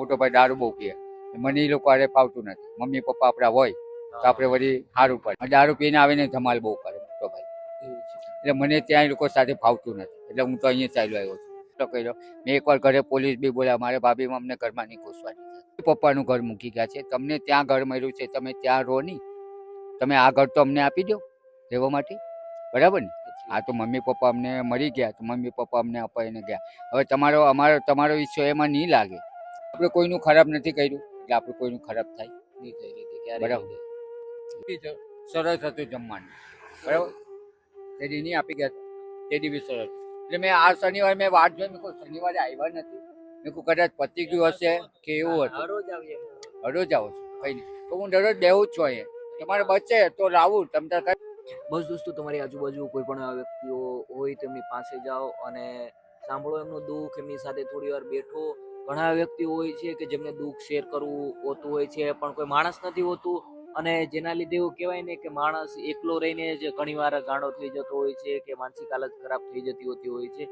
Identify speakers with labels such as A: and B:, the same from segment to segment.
A: મોટો ભાઈ દારૂ બહુ પીએ. મને એ લોકો અરે ફાવતું નથી. મમ્મી પપ્પા આપણા હોય તો આપણે વળી સારું પડે. દારૂ પીને આવીને ધમાલ બહુ કરે મોટો ભાઈ એટલે મને ત્યાં એ લોકો સાથે ફાવતું નથી. એટલે હું તો અહીંયા ચાલ્યો આવ્યો છું. તો કહ્યું મેં એકવાર ઘરે પોલીસ બી બોલ્યા મારે ભાભી અમને ઘરમાં નહીં ઘૂસવાની પપ્પાનું ઘર મૂકી ગયા છે. તમને ત્યાં ઘર મળ્યું છે તમે ત્યાં રહો નહીં. તમે આ ઘર તો અમને આપી દો રહેવા માટે. બરાબર ને? આ તો મમ્મી પપ્પા અમને મરી ગયા. તો મમ્મી પપ્પા અમને અપાઈને ગયા. હવે તમારો અમારો તમારો ઈચ્છો એમાં નહીં લાગે. આપણે કોઈનું ખરાબ નથી કર્યું એટલે આપણે કોઈનું ખરાબ થાય.
B: નહીં થઈ રીતે
A: બરાબર. સરસ હતું જમવાનું. બરાબર? તેડી નહીં આપી ગયા. તેડી બી સરસ. એટલે મેં આ શનિવારે મેં વાત જોઈ મેં કોઈ શનિવારે આવ્યા નથી. મેં કહું કદાચ પતી ગયું હશે કે એવું હતું. હરોજ આવો છો. કઈ નહીં. તો હું દરરોજ બેવું જ છું અહીંયા. તમારે બચે તો લાવું. તમ તાર
B: બસ દોસ્તો તમારી આજુબાજુ કોઈ પણ વ્યક્તિઓ હોય તેમની પાસે જાઓ અને સાંભળો એમનું દુઃખ એમની સાથે થોડી વાર બેઠો. ઘણા વ્યક્તિઓ હોય છે કે જેમને દુઃખ શેર કરવું હોતું હોય છે, પણ કોઈ માણસ નથી હોતું. અને જેના લીધે એવું કહેવાય ને કે માણસ એકલો રહીને જ ઘણીવાર ગાંડો થઈ જતો હોય છે કે માનસિક હાલત ખરાબ થઈ જતી હોતી હોય છે.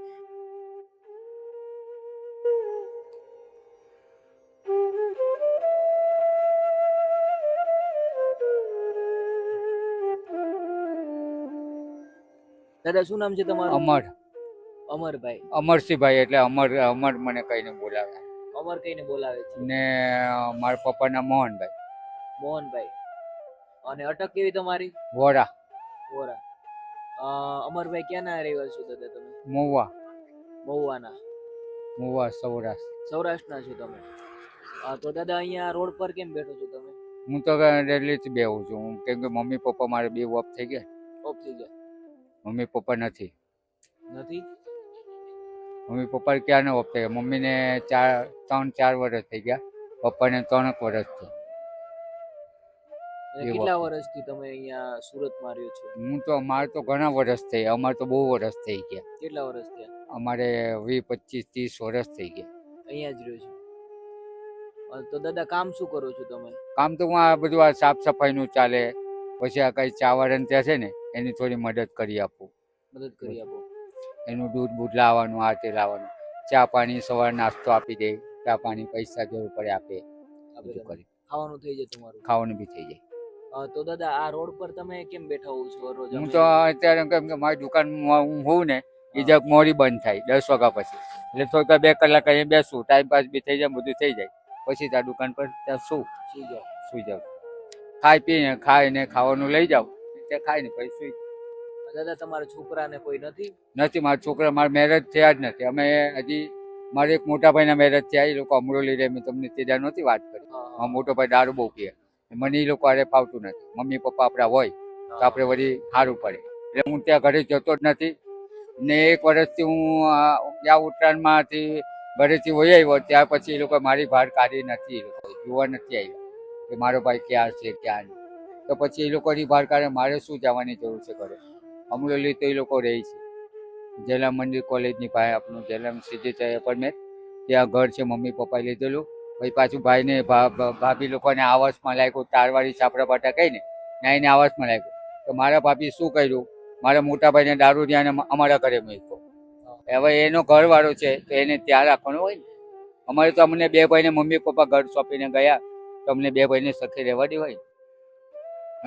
B: દાદા, શું નામ છે તમારું?
A: અમર.
B: અમરભાઈ.
A: અમરસિંહભાઈ એટલે અમર અમર મને કહીને બોલાવે.
B: અમર કહીને બોલાવે છે.
A: ને મારા પપ્પાના મોહનભાઈ.
B: મોહનભાઈ. અને અટક કેવી તમારી?
A: વોરા.
B: વોરા. અમરભાઈ ક્યાંના રહેવા છો દાદા તમે?
A: મોવા
B: મહુવાના.
A: મોવા સૌરાષ્ટ્ર.
B: સૌરાષ્ટ્રના છો તમે. તો દાદા અહીંયા રોડ પર કેમ બેઠો છો તમે?
A: હું તો ડેલીથી બેહું છું. હું કેમ કે મમ્મી પપ્પા મારે બે ઓફ થઈ ગયા.
B: ઓફ થઈ ગયા.
A: મમ્મી પપ્પા નથી.
B: નથી?
A: મમ્મી પપ્પા ક્યાં ઓફ વખતે મમ્મીને ચાર ત્રણ ચાર વર્ષ થઈ ગયા. પપ્પાને ત્રણ વર્ષ થયું.
B: કેટલા. વર્ષથી તમે અહીંયા સુરતમાં રહ્યો છો?
A: હું તો અમારે તો ઘણા વર્ષ થઈ અમારે તો બહુ વર્ષ થઈ ગયા.
B: કેટલા વર્ષ થયા?
A: અમારે વીસ પચીસ ત્રીસ વર્ષ થઈ ગયા.
B: અહીંયા જ રહ્યો છું. તો દાદા કામ શું કરો છો તમે?
A: કામ તો હું આ બધું આ સાફ સફાઈનું ચાલે. પછી આ કઈ ચાવરણ ત્યાં છે ને એની થોડી મદદ કરી આપું.
B: મદદ કરી આપો.
A: એનું દૂધ બૂધ લાવવાનું આ તે લાવવાનું. ચા પાણી સવાર નાસ્તો આપી દે ચા પાણી પૈસા જરૂર પડે આપે. બધું. કરી.
B: ખાવાનું થઈ જાય તમારું?
A: ખાવાનું બી થઈ જાય.
B: તો દાદા આ રોડ પર તમે કેમ બેઠા હોવ છો રોજ
A: હું તો અત્યારે કેમ કે મારી દુકાનમાં હું હોઉં ને એ જગ મોડી બંધ થાય દસ વાગ્યા પછી. એટલે થોડીક બે કલાક અહીંયા બેસું ટાઈમ પાસ બી થઈ જાય બધું થઈ જાય. પછી ત્યાં દુકાન પર ત્યાં શું
B: સુઈ જાઉં
A: સુઈ જાઉં. ખાઈ પીને ખાઈને ખાવાનું લઈ જાઉં. ત્યાં ખાઈને પછી સુઈ
B: દાદા તમારા છોકરાને કોઈ નથી?
A: નથી મારા છોકરા મારા મેરેજ થયા જ નથી. અમે હજી મારે એક મોટા ભાઈના મેરેજ થયા એ લોકો અમરોલી રહે મેં તમને તે દાડે નહોતી વાત કરી. મારો મોટો ભાઈ દારૂ બહુ પીએ. મને એ લોકો અરે ફાવતું નથી. મમ્મી પપ્પા આપણા હોય તો આપણે વળી સારું પડે. એટલે હું ત્યાં ઘરે જતો જ નથી. ને એક વર્ષથી હું ત્યાં ઉત્તરાયણમાંથી ઘરેથી વહી આવ્યો ત્યાર પછી એ લોકો મારી બહાર કાઢી નથી એ લોકો જોવા નથી આવ્યા કે મારો ભાઈ ક્યાં છે ક્યાં નહીં. તો પછી એ લોકોની બહાર કાઢે મારે શું જવાની જરૂર છે ઘરે? અમરેલી તો એ લોકો રહે છે. જયલામ મંદિર કોલેજની પાસે આપણું જયલામ સીધી એપાર્ટમેન્ટ ત્યાં ઘર છે, મમ્મી પપ્પાએ લીધેલું. પછી પાછું ભાઈને ભાભી લોકોને આવાસમાં લાગ્યું તારવાડી છાપરા પાટા કહીને નાઈને આવાસમાં લાગ્યું તો મારા ભાભી શું કર્યું? મારા મોટા ભાઈને દારૂ ત્યાં અમારા ઘરે મૂક્યો. હવે એનો ઘરવાળો છે, તો એને ત્યાં રાખવાનો હોય ને. અમારે તો અમને બે ભાઈને મમ્મી પપ્પા ઘર સોંપીને ગયા. તો અમને બે ભાઈને સખી રહેવા દેવાય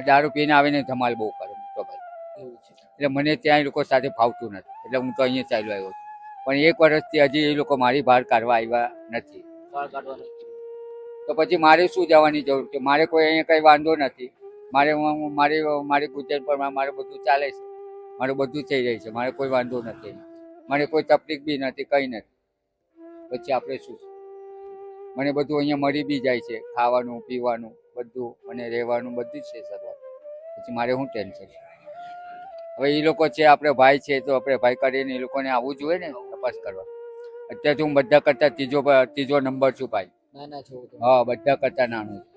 A: દારૂ પીને આવીને ધમાલ બહુ કરે. ભાઈ એટલે મને ત્યાં એ લોકો સાથે ફાવતું નથી. એટલે હું તો અહીંયા ચાલ્યો આવ્યો છું. પણ એક વર્ષથી હજી એ લોકો મારી બહાર કાઢવા આવ્યા નથી. તો પછી મારે શું જવાની જરૂર છે? મારે કોઈ અહીંયા કંઈ વાંધો નથી. મારે મારી મારી ગુજરાત પર મારે બધું ચાલે છે. મારું બધું થઈ જાય છે. મારે કોઈ વાંધો નથી. મારે કોઈ તકલીફ બી નથી કંઈ નથી. પછી આપણે શું મને બધું અહીંયા મળી બી જાય છે. ખાવાનું પીવાનું બધું અને રહેવાનું બધું જ છે સગવડ પછી મારે શું ટેન્શન હવે એ લોકો છે આપણે ભાઈ છે તો આપણે ભાઈ કરીને એ લોકોને આવવું જોઈએ ને તપાસ કરવા. અત્યારે તો હું બધા કરતા ત્રીજો ત્રીજો નંબર છું ભાઈ.
B: નાના છો
A: હા બધા કરતા નાનું છે.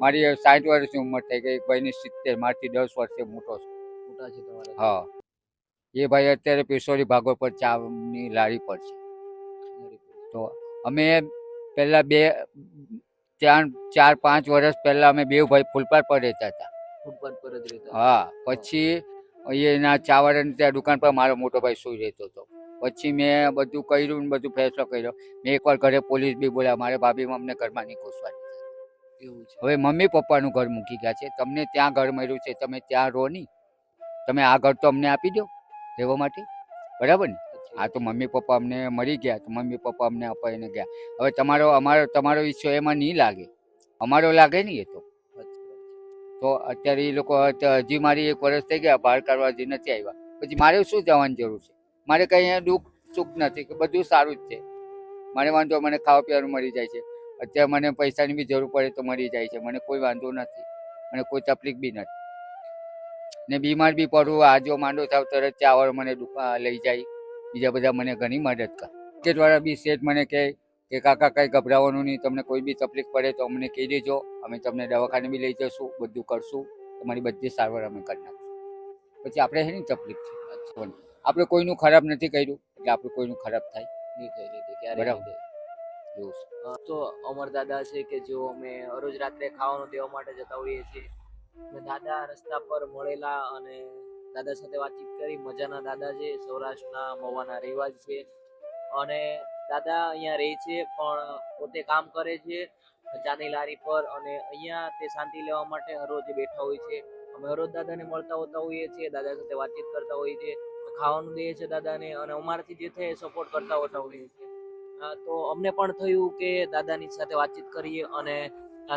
A: મારી સાઠ વર્ષની ઉંમર થઈ ગઈ ભાઈની સિત્તેર મારથી દસ વર્ષે મોટો છું.
B: મોટા છે તમારા.
A: હા. એ ભાઈ અત્યારે પેશોરી ભાગવત પર ચાની લારી પર છે. તો અમે પહેલા બે ચાર ચાર પાંચ વર્ષ પહેલા અમે બે ભાઈ ફૂલપાર પર રહેતા હતા. હા પછી એના ચાવડ ત્યાં દુકાન પર મારો મોટો ભાઈ સુઈ રહેતો હતો. પછી મેં બધું કર્યું ને બધું ફેસલો કર્યો. મેં એકવાર ઘરે પોલીસ બી બોલ્યા મારે ભાભી અમને ઘરમાં નહીં ઘૂસવાની
B: છે.
A: હવે મમ્મી પપ્પાનું ઘર મૂકી ગયા છે. તમને ત્યાં ઘર મળ્યું છે. તમે ત્યાં રહો નહીં. તમે આ ઘર તો અમને આપી દો રહેવા માટે. બરાબર ને? આ તો મમ્મી પપ્પા અમને મરી ગયા. તો મમ્મી પપ્પા અમને અપાઈને ગયા. હવે તમારો અમારો તમારો ઈચ્છો એમાં નહીં લાગે. અમારો લાગે નહીં એ તો. તો અત્યારે એ લોકો હજી મારી એક વર્ષ થઈ ગયા બહાર કાઢવા હજી નથી આવ્યા. પછી મારે શું જવાની જરૂર છે? મારે કંઈ અહીંયા દુઃખ, સુખ નથી, કે બધું સારું જ છે. મને વાંધો, મને ખાવા પીવાનું મળી જાય છે. અત્યારે મને પૈસાની બી જરૂર પડે તો મળી જાય છે. મને કોઈ વાંધો નથી. મને કોઈ તકલીફ બી નથી. ને બીમાર બી પડું, આ જો માંડો થાવ તરત ચાવર મને લઈ જાય. બીજા બધા મને ઘણી મદદ કરે. દ્વારા બી શેઠ મને કહે કે કાકા કંઈ ગભરાવાનું નહીં તમને કોઈ બી તકલીફ પડે તો અમને કહી દેજો. અમે તમને દવાખાને બી લઈ જશું બધું કરશું. તમારી બધી સારવાર અમે કરી નાખશું. પછી આપણે શેની તકલીફ છે. આપણે કોઈનું ખરાબ નથી કર્યું એટલે આપણે કોઈનું ખરાબ થાય. બરાબર. છે?
B: તો અમર દાદા છે કે જો અમે રોજ રાત્રે ખાવાનું દેવા માટે જતા હોઈએ છીએ દાદા રસ્તા પર મળેલા અને દાદા સાથે વાતચીત કરી. મજાના દાદા છે સૌરાષ્ટ્રના મવાના રહેવાજ છે. અને દાદા અહીંયા રહે છે, પણ પોતે કામ કરે છે ચાની લારી પર અને અહીંયા તે શાંતિ લેવા માટે હરરોજ બેઠા હોય છે. અમે હરરોજ દાદાને મળતા હોતા હોઈએ છીએ, દાદા સાથે વાતચીત કરતા હોઈએ છીએ, ખાવાનું દઈએ છીએ દાદાને અને અમારાથી જે થાય સપોર્ટ કરતા હોતા હોઈએ છીએ. તો અમને પણ થયું કે દાદાની સાથે વાતચીત કરીએ અને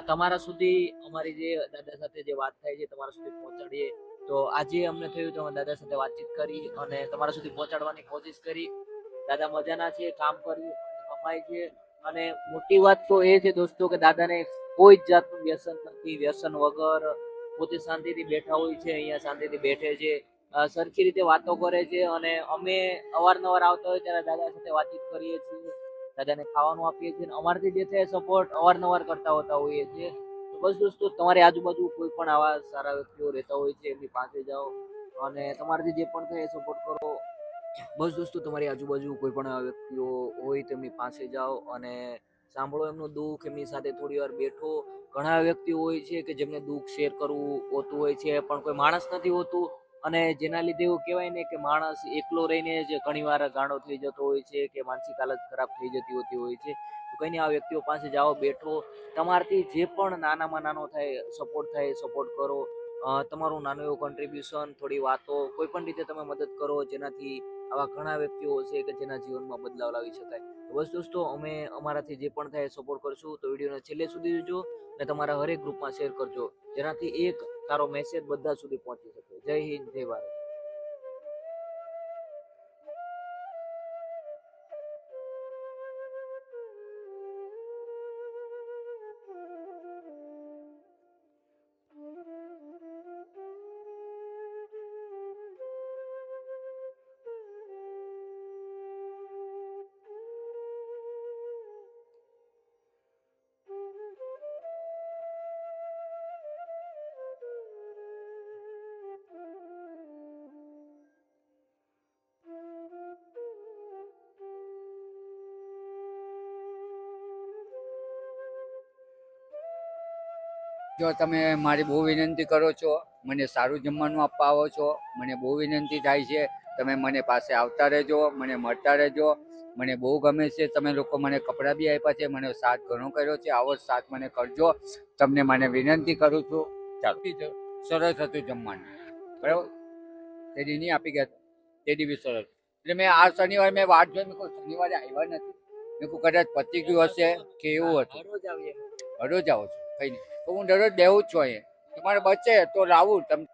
B: તમારા સુધી અમારી જે દાદા સાથે જે વાત થાય છે, તમારા સુધી પહોંચાડીએ. તો આજે અમને થયું તો અમે દાદા સાથે વાતચીત કરી અને તમારા સુધી પહોંચાડવાની કોશિશ કરી. દાદા મજાના છે, કામ કરી અને કમાય છે. અને મોટી વાત તો એ છે દોસ્તો કે દાદાને કોઈ જ જાતનું વ્યસન નથી. વ્યસન વગર પોતે શાંતિથી બેઠા હોય છે, અહીંયા શાંતિથી બેઠે છે. સરખી રીતે વાતો કરે છે અને અમે અવારનવાર આવતા હોય ત્યારે દાદા સાથે વાતચીત કરીએ છીએ. દાદાને ખાવાનું આપીએ છીએ અમારાથી જે થાય સપોર્ટ અવારનવાર કરતા હોતા હોઈએ છીએ. બસ દોસ્તો, તમારી આજુબાજુ કોઈ પણ આવા સારા વ્યક્તિઓ રહેતા હોય છે, એમની પાસે જાઓ અને તમારાથી જે પણ થાય સપોર્ટ કરો. બસ દોસ્તો, તમારી આજુબાજુ કોઈ પણ વ્યક્તિઓ હોય તેમની પાસે જાઓ અને સાંભળો એમનું દુઃખ, એમની સાથે થોડી વાર બેઠો. ઘણા વ્યક્તિઓ હોય છે કે જેમને દુઃખ શેર કરવું હોતું હોય છે પણ કોઈ માણસ નથી હોતું. અને જેના લીધે એવું કહેવાય ને કે માણસ એકલો રહીને જ ઘણીવાર ગાંડો થઈ જતો હોય છે કે માનસિક હાલત ખરાબ થઈ જતી હોતી હોય છે. તો કંઈ નહીં આ વ્યક્તિઓ પાસે જાઓ, બેઠો. તમારાથી જે પણ નાનામાં નાનો થાય સપોર્ટ થાય સપોર્ટ કરો. તમારું નાનું એવું કન્ટ્રીબ્યુશન થોડી વાતો, કોઈ પણ રીતે તમે મદદ કરો, જેનાથી આવા ઘણા વ્યક્તિઓ છે કે જેના જીવનમાં બદલાવ લાવી શકાય. તો બસ દોસ્તો, અમે અમારાથી જે પણ થાય સપોર્ટ કરશું. તો વિડીયોને છેલ્લે સુધી જોજો અને તમારા હરેક ગ્રુપમાં શેર કરજો. જેનાથી એક તારો મેસેજ બધા સુધી પહોંચી શકે. જય હિન્દ, જય ભારત.
A: જો તમે મારી બહુ વિનંતી કરો છો મને સારું જમવાનું આપવા આવો છો મને બહુ વિનંતી થાય છે તમે મને પાસે આવતા રહેજો મને મળતા રહેજો મને બહુ ગમે છે તમે લોકો મને કપડાં બી આપ્યા છે મને સાથ ઘણો કર્યો છે આવો સાથ મને કરજો તમને મને વિનંતી કરું છું. ચાલો. સરસ હતું જમવાનું. બરાબર? તેની નહીં આપી ગયા તે દી બી સરસ. એટલે મેં આ શનિવારે મેં વાત જોઈ મેં શનિવારે આવ્યા નથી. મેં કહું કદાચ પતી ગયું હશે કે એવું હતું. હરોજ આવો છો કઈ નહીં. તો હું દરરોજ દેવું જ જોઈએ તમારે બચે તો લાવું તમે